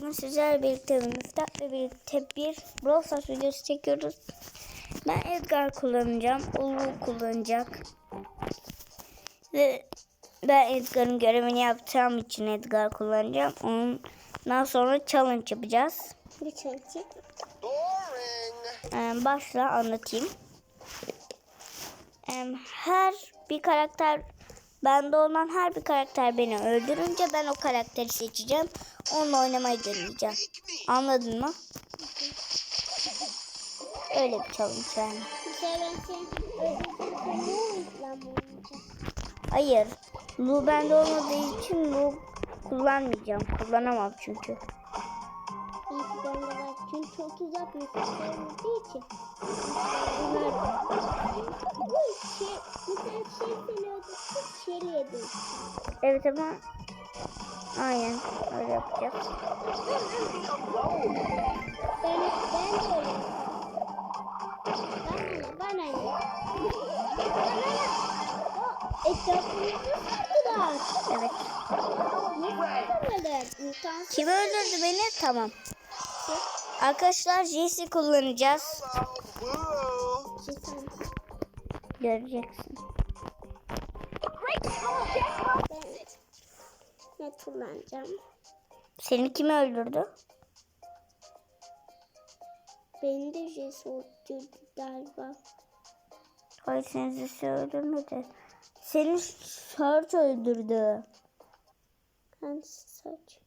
Bugün sizlerle birlikte ve Müftah'la birlikte bir Brawl Stars videosu çekiyoruz. Ben Edgar kullanacağım. Ulu kullanacak. Ve ben Edgar'ın görevini yapacağım için Edgar kullanacağım. Ondan sonra challenge yapacağız. Bir çeltik. Boring. Ee, başla anlatayım. Ee, her bir karakter bende olan her bir karakter beni öldürünce ben o karakteri seçeceğim. Onunla oynamayı deneyeceğim. Anladın mı? Öyle bir challenge yani. Hayır. Lu bende olmadığı için Lu kullanmayacağım. Kullanamam çünkü. Çünkü çok uzak vurduğu için. Yedi. Evet ama aynen öyle yapacağız. Ben, ben öyle. Bana? Bana? O etrafımızı sardılar. Evet. Kim öldürdü beni? Tamam. Arkadaşlar Jesse kullanacağız. Göreceksin. Ne kullanacağım? Seni kim öldürdü? Beni de Jess öldürdü galiba. Hayır seni Jess'i öldürmedi. Seni Search öldürdü. Ben Search.